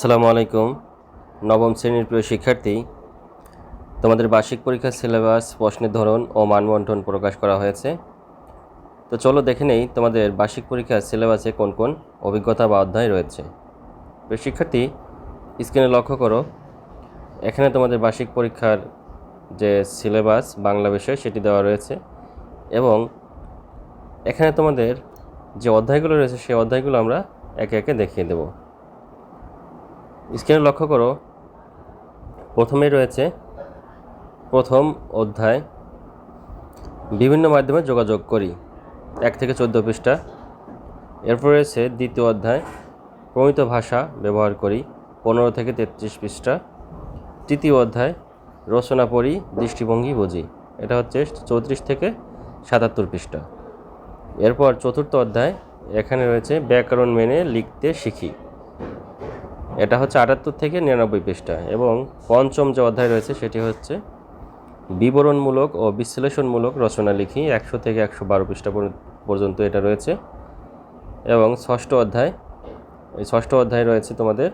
আসসালামু আলাইকুম, নবম শ্রেণির প্রিয় শিক্ষার্থী। তোমাদের বার্ষিক পরীক্ষার সিলেবাস, প্রশ্নের ধরন ও মানবন্টন প্রকাশ করা হয়েছে। তো চলো দেখে নেই তোমাদের বার্ষিক পরীক্ষার সিলেবাসে কোন কোন অভিজ্ঞতা বা অধ্যায় রয়েছে। প্রিয় শিক্ষার্থী, স্ক্রিনে লক্ষ্য করো, এখানে তোমাদের বার্ষিক পরীক্ষার যে সিলেবাস, বাংলা বিষয়, সেটি দেওয়া রয়েছে এবং এখানে তোমাদের যে অধ্যায়গুলো রয়েছে, সেই অধ্যায়গুলো আমরা একে একে দেখিয়ে দেবো। স্ক্রিনে লক্ষ্য করো। প্রথমে রয়েছে প্রথম অধ্যায়। বিভিন্ন মাধ্যমে যোগাযোগ করি। এক থেকে চোদ্দ পৃষ্ঠা। এরপর রয়েছে দ্বিতীয় অধ্যায়। প্রমিত ভাষা ব্যবহার করি। পনেরো থেকে তেত্রিশ পৃষ্ঠা। তৃতীয় অধ্যায়, রচনা পড়ি, দৃষ্টিভঙ্গি বুঝি। এটা হচ্ছে চৌত্রিশ থেকে সাতাত্তর পৃষ্ঠা। এরপর চতুর্থ অধ্যায়, এখানে রয়েছে ব্যাকরণ মেনে লিখতে শিখি। এটা হচ্ছে আটাত্তর থেকে নিরানব্বই পৃষ্ঠা এবং পঞ্চম যে অধ্যায় রয়েছে সেটি হচ্ছে বিবরণমূলক ও বিশ্লেষণমূলক রচনা লিখি একশো থেকে একশো বারো পৃষ্ঠা পর- পর্যন্ত এটা রয়েছে। এবং ষষ্ঠ অধ্যায়, এই ষষ্ঠ অধ্যায় রয়েছে তোমাদের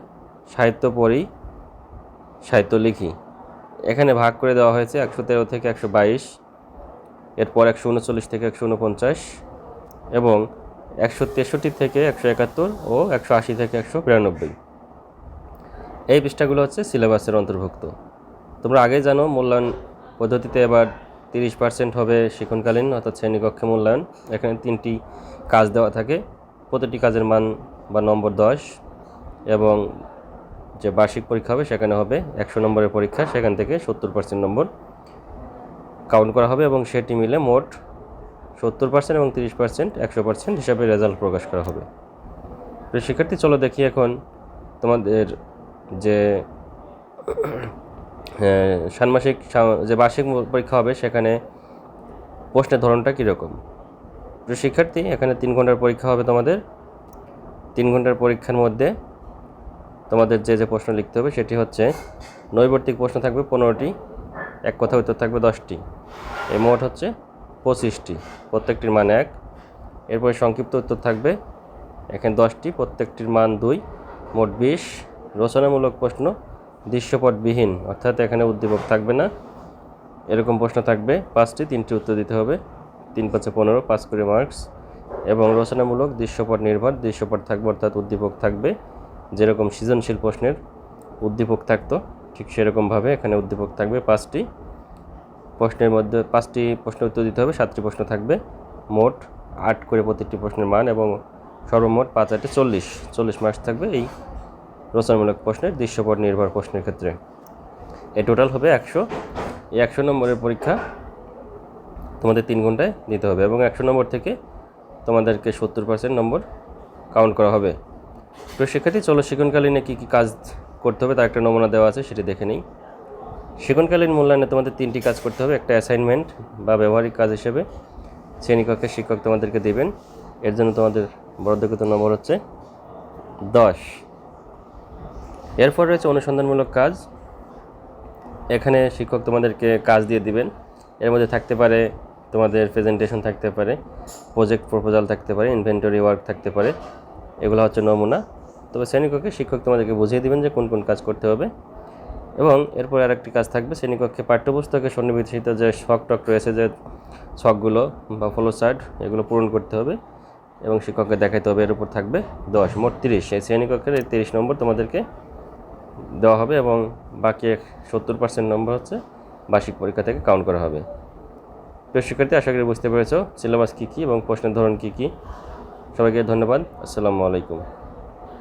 সাহিত্য পড়ি, সাহিত্য লিখি। এখানে ভাগ করে দেওয়া হয়েছে একশো তেরো থেকে একশো বাইশ, এরপর একশো উনচল্লিশ থেকে একশো উনপঞ্চাশ এবং একশো তেষট্টি থেকে একশো একাত্তর ও একশো আশি থেকে একশো বিরানব্বই। এই পৃষ্ঠাগুলো হচ্ছে সিলেবাসের অন্তর্ভুক্ত। তোমরা আগেই জানো মূল্যায়ন পদ্ধতিতে এবার তিরিশ পার্সেন্ট হবে শিক্ষণকালীন, অর্থাৎ শ্রেণীকক্ষে মূল্যায়ন। এখানে তিনটি কাজ দেওয়া থাকে। প্রতিটি কাজের মান বা নম্বর দশ এবং যে বার্ষিক পরীক্ষা হবে সেখানে হবে একশো নম্বরের পরীক্ষা, সেখান থেকে সত্তর পার্সেন্ট নম্বর কাউন্ট করা হবে এবং সেটি মিলে মোট সত্তর পার্সেন্ট এবং তিরিশ পার্সেন্ট একশো পার্সেন্ট হিসাবে রেজাল্ট প্রকাশ করা হবে। শিক্ষার্থী, চলো দেখি এখন তোমাদের যে ষান্মাসিক যে বার্ষিক পরীক্ষা হবে সেখানে প্রশ্নের ধরনটা কীরকম? প্রিয় শিক্ষার্থী, এখানে তিন ঘণ্টার পরীক্ষা হবে তোমাদের। তিন ঘণ্টার পরীক্ষার মধ্যে তোমাদের যে যে প্রশ্ন লিখতে হবে সেটি হচ্ছে, নৈবর্তিক প্রশ্ন থাকবে পনেরোটি, এক কথা উত্তর থাকবে দশটি। এই মোট হচ্ছে পঁচিশটি, প্রত্যেকটির মান এক। এরপরে সংক্ষিপ্ত উত্তর থাকবে, এখানে দশটি, প্রত্যেকটির মান দুই, মোট বিশ। রচনামূলক প্রশ্ন দৃশ্যপটবিহীন, অর্থাৎ এখানে উদ্দীপক থাকবে না। এরকম প্রশ্ন থাকবে, পাঁচটি, তিনটি উত্তর দিতে হবে। তিন পাঁচে পনেরো, পাঁচ করে মার্কস। এবং রচনামূলক দৃশ্যপট নির্ভর, দৃশ্যপট থাকবে, অর্থাৎ উদ্দীপক থাকবে। যেরকম সৃজনশীল প্রশ্নের উদ্দীপক থাকতো, ঠিক সেরকমভাবে এখানে উদ্দীপক থাকবে পাঁচটি। প্রশ্নের মধ্যে পাঁচটি প্রশ্ন উত্তর দিতে হবে, সাতটি প্রশ্ন থাকবে। মোট আট করে প্রতিটি প্রশ্নের মান এবং সর্বমোট পাঁচ আটে চল্লিশ চল্লিশ মার্কস থাকবে। এই রচনামূলক প্রশ্নের দৃশ্যপট নির্ভর প্রশ্নের ক্ষেত্রে। এ টোটাল হবে একশো। এই একশো নম্বরের পরীক্ষা তোমাদের তিন ঘন্টায় দিতে হবে এবং একশো নম্বর থেকে তোমাদেরকে সত্তর পার্সেন্ট নম্বর কাউন্ট করা হবে। তো শিক্ষার্থী চলো শিক্ষণকালীনে কী কী কাজ করতে হবে, তার একটা নমুনা দেওয়া আছে, সেটি দেখে নিই। শিক্ষণকালীন মূল্যায়নে তোমাদের তিনটি কাজ করতে হবে, একটা অ্যাসাইনমেন্ট বা ব্যবহারিক কাজ হিসেবে। শ্রেণীকক্ষের শিক্ষক তোমাদেরকে দেবেন। এর জন্য তোমাদের বরাদ্দকৃত নম্বর হচ্ছে দশ। এরপর রয়েছে অনুসন্ধানমূলক কাজ। এখানে শিক্ষক তোমাদেরকে কাজ দিয়ে দিবেন। এর মধ্যে থাকতে পারে তোমাদের প্রেজেন্টেশন থাকতে পারে প্রজেক্ট প্রপোজাল থাকতে পারে ইনভেন্টরি ওয়ার্ক থাকতে পারে, এগুলো হচ্ছে নমুনা। তবে শ্রেণীকক্ষে শিক্ষক তোমাদেরকে বুঝিয়ে দিবেন যে কোন কোন কাজ করতে হবে। এবং এরপর আরেকটি কাজ থাকবে, শ্রেণীকক্ষে পাঠ্যপুস্তকে সন্নিবেশিত যে শখ টক রয়েছে যে শখগুলো বা ফলো চার্ট এগুলো পূরণ করতে হবে এবং শিক্ষককে দেখাতে হবে। এর উপর থাকবে দশ, মোট তিরিশ। এই শ্রেণীকক্ষের এই তিরিশ নম্বর তোমাদেরকে দেওয়া হবে এবং বাকি সত্তর পার্সেন্ট নম্বর হচ্ছে বার্ষিক পরীক্ষা থেকে কাউন্ট করা হবে। প্রিয় শিক্ষার্থী, আশা করি বুঝতে পেরেছ সিলেবাস কী কী এবং প্রশ্নের ধরন কী কী। সবাইকে ধন্যবাদ। আসসালামু আলাইকুম।